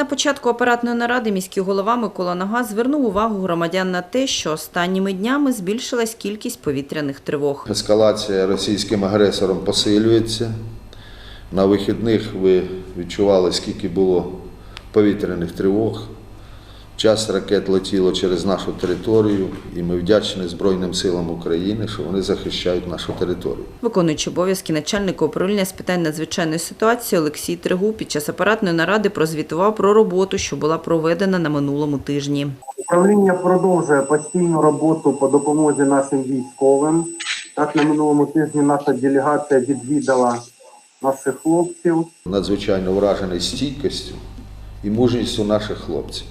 На початку апаратної наради міський голова Микола Нага звернув увагу громадян на те, що останніми днями збільшилась кількість повітряних тривог. Ескалація російським агресором посилюється. На вихідних ви відчували, скільки було повітряних тривог. Час ракет летіло через нашу територію, і ми вдячні Збройним силам України, що вони захищають нашу територію. Виконуючи обов'язки начальника управління з питань надзвичайної ситуації Олексій Тригу під час апаратної наради прозвітував про роботу, що була проведена на минулому тижні. Управління продовжує постійну роботу по допомозі нашим військовим. Так, на минулому тижні наша делегація відвідала наших хлопців. Надзвичайно вражений стійкістю і мужністю наших хлопців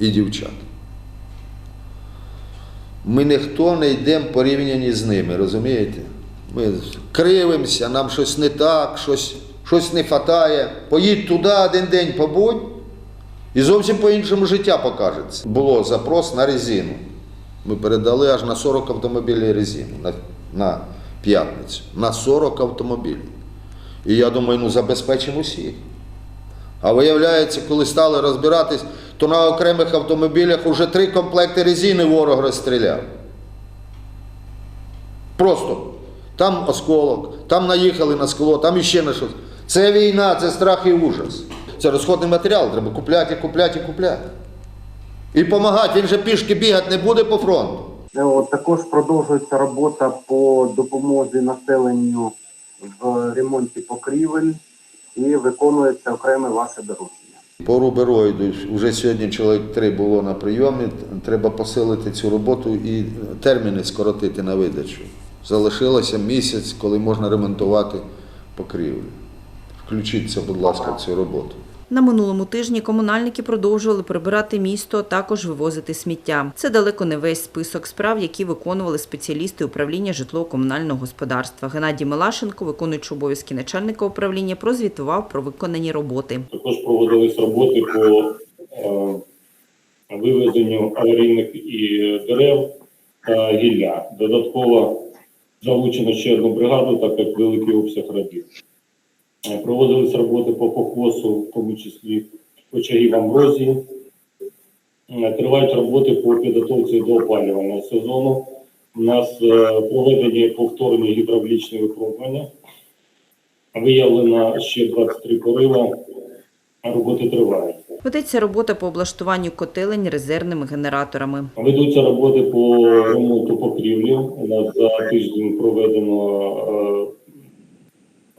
і дівчат. Ми ніхто не йдемо порівняні з ними, розумієте? Ми кривимося, нам щось не так, щось, щось не хватає. Поїдь туди один день побудь, і зовсім по-іншому життя покажеться. Було запрос на резину. Ми передали аж на 40 автомобілів резину на, на п'ятницю. На 40 автомобілів. І я думаю, ну забезпечимо всіх. А виявляється, коли стали розбиратись, то на окремих автомобілях вже три комплекти резини ворог розстріляв. Просто там осколок, там наїхали на скло, там іще на щось. Це війна, це страх і ужас. Це розходний матеріал, треба купляти, купляти, купляти. І допомагати, він же пішки бігати не буде по фронту. Е, також продовжується робота по допомозі населенню в ремонті покрівель і виконується окреме ваше доручення. По рубероїду вже сьогодні чоловік три було на прийомі. Треба посилити цю роботу і терміни скоротити на видачу. Залишилося місяць, коли можна ремонтувати покрівлю. Включіться, будь ласка, в цю роботу. На минулому тижні комунальники продовжували прибирати місто, а також вивозити сміття. Це далеко не весь список справ, які виконували спеціалісти управління житлово-комунального господарства. Геннадій Милашенко, виконуючи обов'язки начальника управління, прозвітував про виконані роботи. Також проводились роботи по е, вивезенню аварійних і дерев та гілля. Додатково залучено ще одну бригаду, так як великий обсяг робіт. Е, Проводились роботи по покосу, в тому числі очагів амброзії. Е, Тривають роботи по підготовці до опалювального сезону. У нас е, проведені повторні гідравлічні випробування. Виявлено ще 23 порива. Роботи тривають. Ведеться робота по облаштуванню котелень резервними генераторами. Ведуться роботи по ремонту покрівлі. У нас за тиждень проведено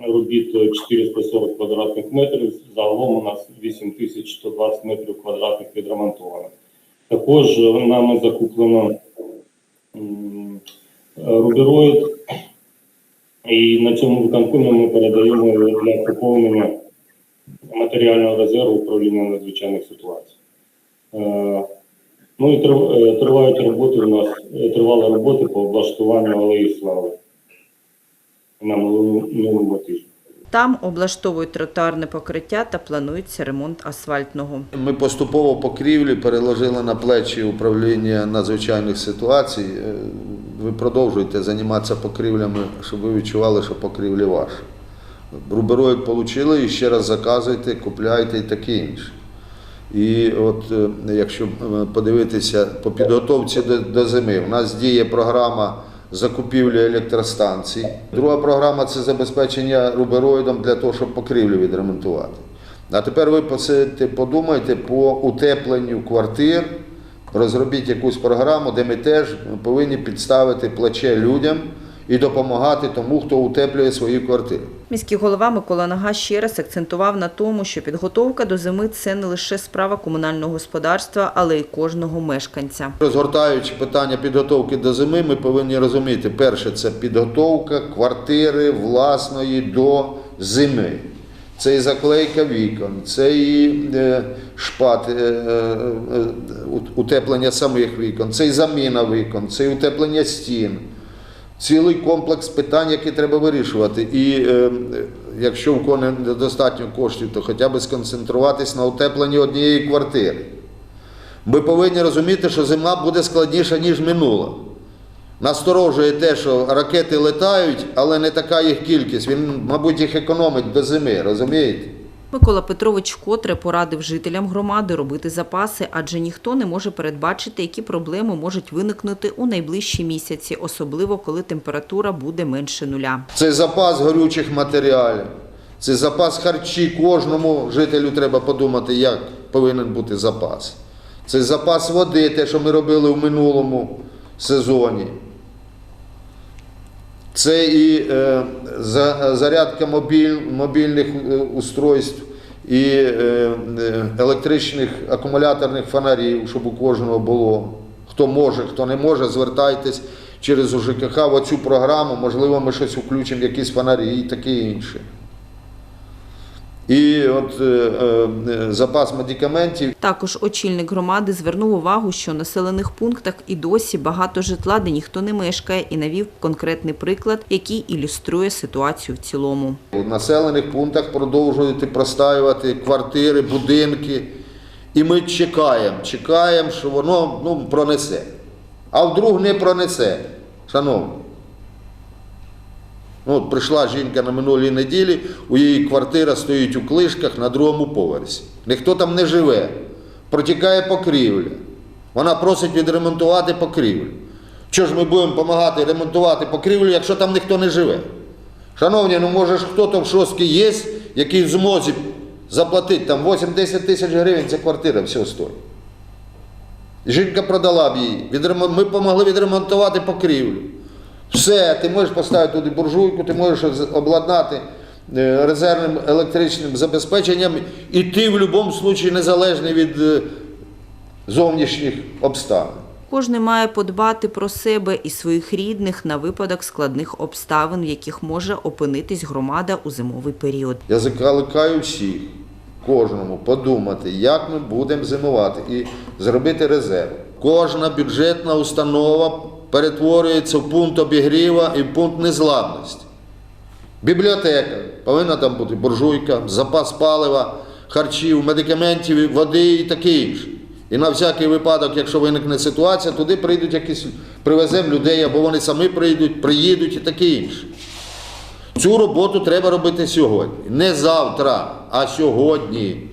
робіт 440 квадратних метрів. Загалом у нас 8120 метрів квадратних відремонтовано. Також нами закуплено рубероїд, і на цьому виконкомі ми передаємо для поповнення матеріального резерву управління надзвичайних ситуацій. Е, Ну і е, тривають роботи у нас, е, тривали роботи по облаштуванню алеї слави на минулому тижні. Там облаштовують тротуарне покриття та планується ремонт асфальтного. Ми поступово покрівлі переложили на плечі управління надзвичайних ситуацій. Е, Ви продовжуєте займатися покрівлями, щоб ви відчували, що покрівлі ваші. Рубероїд отримали і ще раз заказуйте, купляйте і таке інше. І от е, якщо е, подивитися по підготовці до, до зими, у нас діє програма закупівлі електростанцій. Друга програма це забезпечення рубероїдом для того, щоб покрівлю відремонтувати. А тепер ви подумайте по утепленню квартир, розробіть якусь програму, де ми теж повинні підставити плече людям і допомагати тому, хто утеплює свої квартири. Міський голова Микола Нага ще раз акцентував на тому, що підготовка до зими це не лише справа комунального господарства, але й кожного мешканця. Розгортаючи питання підготовки до зими, ми повинні розуміти, перше, це підготовка квартири власної до зими. Це і заклейка вікон, це і е, шпат, е, е, утеплення самих вікон, це і заміна вікон, це і утеплення стін. Цілий комплекс питань, які треба вирішувати. І е, якщо в кого недостатньо коштів, то хоча б сконцентруватись на утепленні однієї квартири. Ми повинні розуміти, що зима буде складніша, ніж минула. Насторожує те, що ракети летають, але не така їх кількість. Він, мабуть, їх економить до зими, розумієте? Микола Петрович вкотре порадив жителям громади робити запаси, адже ніхто не може передбачити, які проблеми можуть виникнути у найближчі місяці, особливо коли температура буде менше нуля. Це запас горючих матеріалів, це запас харчі. Кожному жителю треба подумати, як повинен бути запас. Це запас води, те, що ми робили в минулому сезоні. Це і е, за- зарядка мобіль, мобільних е, устройств і е, електричних акумуляторних фонарів, щоб у кожного було. Хто може, хто не може, звертайтесь через УЖКХ в оцю програму, можливо, ми щось включимо, якісь фонарі і таке інше. І от е, е, запас медикаментів Також очільник громади звернув увагу, що в населених пунктах і досі багато житла, де ніхто не мешкає, і навів конкретний приклад, який ілюструє ситуацію в цілому. У населених пунктах продовжують простаювати квартири, будинки. І ми чекаємо, чекаємо, що воно ну, пронесе. А вдруг не пронесе. Шановні. Ну, от прийшла жінка на минулій неділі, у її квартира стоїть у клишках на другому поверсі. Ніхто там не живе. Протікає покрівля. Вона просить відремонтувати покрівлю. Що ж ми будемо допомагати ремонтувати покрівлю, якщо там ніхто не живе? Шановні, ну може ж хто-то в шостки є, який в змозі заплатити там 8-10 тисяч гривень, ця квартира все стоїть. Жінка продала б її. Ми допомогли відремонтувати покрівлю. Все, ти можеш поставити туди буржуйку, ти можеш обладнати е, резервним електричним забезпеченням, і ти в будь-якому випадку незалежний від е, зовнішніх обставин. Кожен має подбати про себе і своїх рідних на випадок складних обставин, в яких може опинитись громада у зимовий період. Я закликаю всіх, кожному подумати, як ми будемо зимувати і зробити резерв. Кожна бюджетна установа перетворюється в пункт обігріва і в пункт незламності. Бібліотека повинна там бути буржуйка, запас палива, харчів, медикаментів, води і таке інше. І на всякий випадок, якщо виникне ситуація, туди прийдуть якісь, привеземо людей, або вони самі прийдуть, приїдуть і таке інше. Цю роботу треба робити сьогодні. Не завтра, а сьогодні.